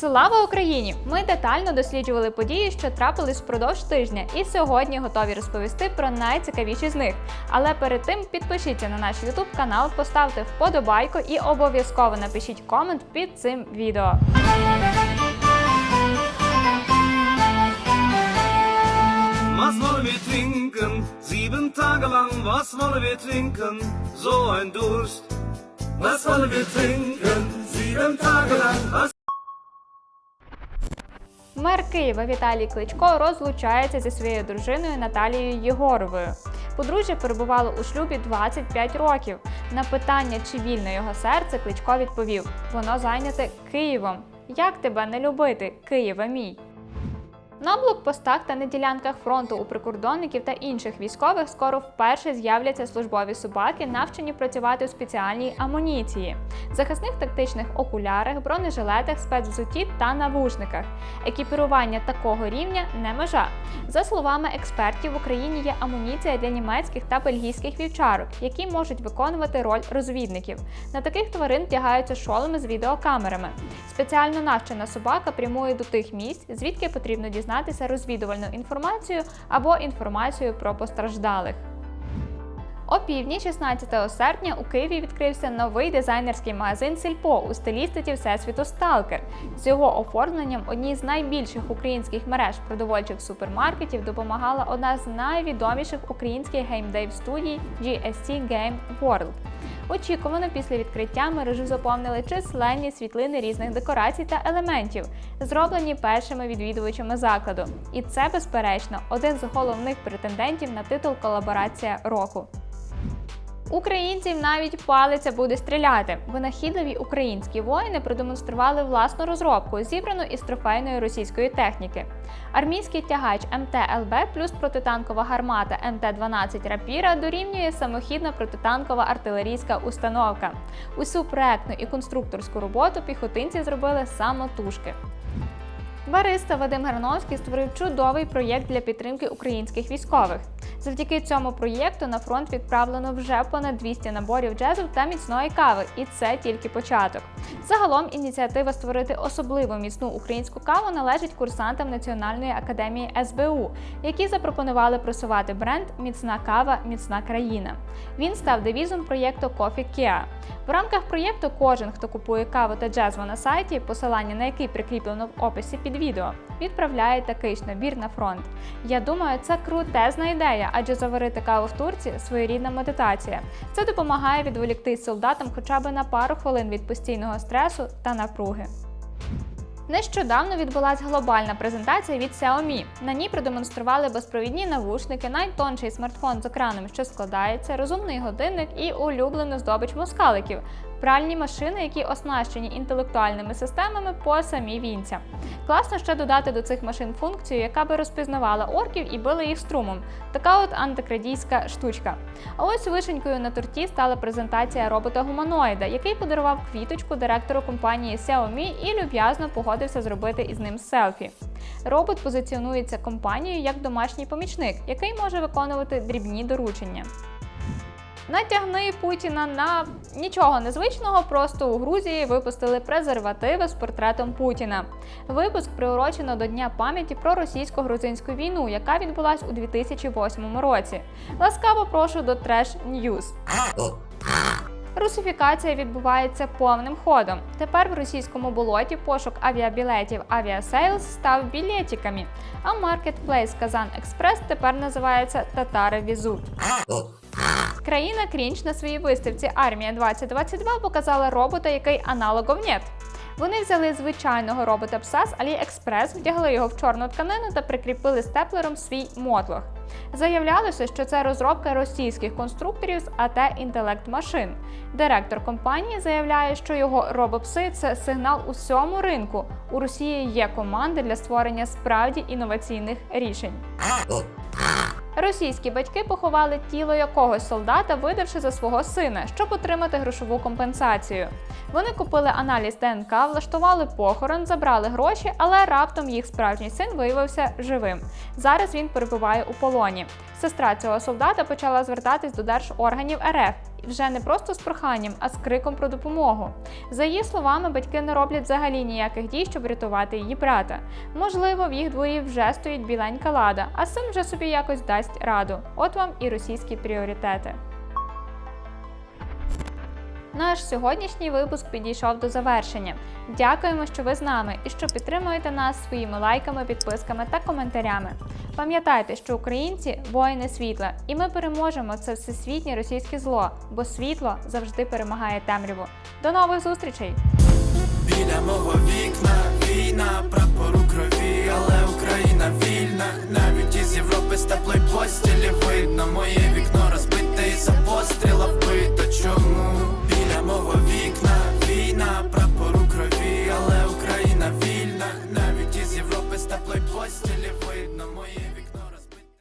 Слава Україні! Ми детально досліджували події, що трапились впродовж тижня, і сьогодні готові розповісти про найцікавіші з них. Але перед тим підпишіться на наш YouTube канал, поставте вподобайку і обов'язково напишіть комент під цим відео. Was wollen wir trinken? Sieben Tage lang, was wollen wir trinken? So ein Durst. Was wollen wir trinken? Sieben Tage lang, was Мер Києва Віталій Кличко розлучається зі своєю дружиною Наталією Єгоровою. Подружжя перебувало у шлюбі 25 років. На питання, чи вільне його серце, Кличко відповів: воно зайняте Києвом. Як тебе не любити, Києва мій? На блокпостах та на ділянках фронту у прикордонників та інших військових скоро вперше з'являться службові собаки, навчені працювати у спеціальній амуніції, захисних тактичних окулярах, бронежилетах, спецвзутті та навушниках. Екіпірування такого рівня не межа. За словами експертів, в Україні є амуніція для німецьких та бельгійських вівчарок, які можуть виконувати роль розвідників. На таких тварин вдягаються шоломи з відеокамерами. Спеціально навчена собака прямує до тих місць, звідки потрібно дізнатися розвідувальну інформацію або інформацію про постраждалих. О півдні 16 серпня у Києві відкрився новий дизайнерський магазин Сільпо у стилістиці Всесвіту Сталкер. З його оформленням одній з найбільших українських мереж продовольчих супермаркетів допомагала одна з найвідоміших українських геймдейв студій GST Game World. Очікувано після відкриття мережу заповнили численні світлини різних декорацій та елементів, зроблені першими відвідувачами закладу. І це, безперечно, один з головних претендентів на титул колаборація року. Українців навіть палиця буде стріляти. Винахідливі українські воїни продемонстрували власну розробку, зібрану із трофейної російської техніки. Армійський тягач МТ-ЛБ плюс протитанкова гармата МТ-12 Рапіра дорівнює самохідна протитанкова артилерійська установка. Усю проектну і конструкторську роботу піхотинці зробили самотужки. Бариста Вадим Грановський створив чудовий проєкт для підтримки українських військових. Завдяки цьому проєкту на фронт відправлено вже понад 200 наборів джезу та міцної кави, і це тільки початок. Загалом ініціатива створити особливо міцну українську каву належить курсантам Національної академії СБУ, які запропонували просувати бренд Міцна кава, міцна країна. Він став девізом проєкту Coffee Kia. В рамках проєкту кожен, хто купує каву та джезву на сайті, посилання на який прикріплено в описі під відео, відправляє такий ж набір на фронт. Я думаю, це крутезна ідея, адже заварити каву в турці своєрідна медитація. Це допомагає відволіктись солдатам хоча б на пару хвилин від постійного стресу та напруги. Нещодавно відбулася глобальна презентація від Xiaomi. На ній продемонстрували безпровідні навушники, найтонший смартфон з екраном, що складається, розумний годинник і улюблену здобич москаликів. Пральні машини, які оснащені інтелектуальними системами по самі вінця. Класно ще додати до цих машин функцію, яка би розпізнавала орків і била їх струмом. Така от антикрадійська штучка. А ось вишенькою на торті стала презентація робота гуманоїда, який подарував квіточку директору компанії Xiaomi і люб'язно погодився зробити із ним селфі. Робот позиціонується компанією як домашній помічник, який може виконувати дрібні доручення. Натягни Путіна на нічого незвичного. Просто у Грузії випустили презервативи з портретом Путіна. Випуск приурочено до Дня пам'яті про російсько-грузинську війну, яка відбулась у 2008 році. Ласкаво прошу до Trash News. Русифікація відбувається повним ходом. Тепер в російському болоті пошук авіабілетів Aviasales став білетиками, а маркетплейс Казан Експрес тепер називається Татари Візут. Країна Крінч на своїй виставці Армія 2022 показала робота, який аналогов нет. Вони взяли звичайного робота пса з AliExpress, вдягли його в чорну тканину та прикріпили степлером свій мотлох. Заявлялося, що це розробка російських конструкторів з АТ інтелект машин. Директор компанії заявляє, що його робопси це сигнал усьому ринку. У Росії є команди для створення справді інноваційних рішень. Російські батьки поховали тіло якогось солдата, видавши за свого сина, щоб отримати грошову компенсацію. Вони купили аналіз ДНК, влаштували похорон, забрали гроші, але раптом їх справжній син виявився живим. Зараз він перебуває у полоні. Сестра цього солдата почала звертатись до держорганів РФ. Вже не просто з проханням, а з криком про допомогу. За її словами, батьки не роблять взагалі ніяких дій, щоб врятувати її брата. Можливо, в їх дворі вже стоїть біленька лада, а син вже собі якось дасть раду. От вам і російські пріоритети. Наш сьогоднішній випуск підійшов до завершення. Дякуємо, що ви з нами і що підтримуєте нас своїми лайками, підписками та коментарями. Пам'ятайте, що українці воїни світла, і ми переможемо це всесвітнє російське зло, бо світло завжди перемагає темряву. До нових зустрічей!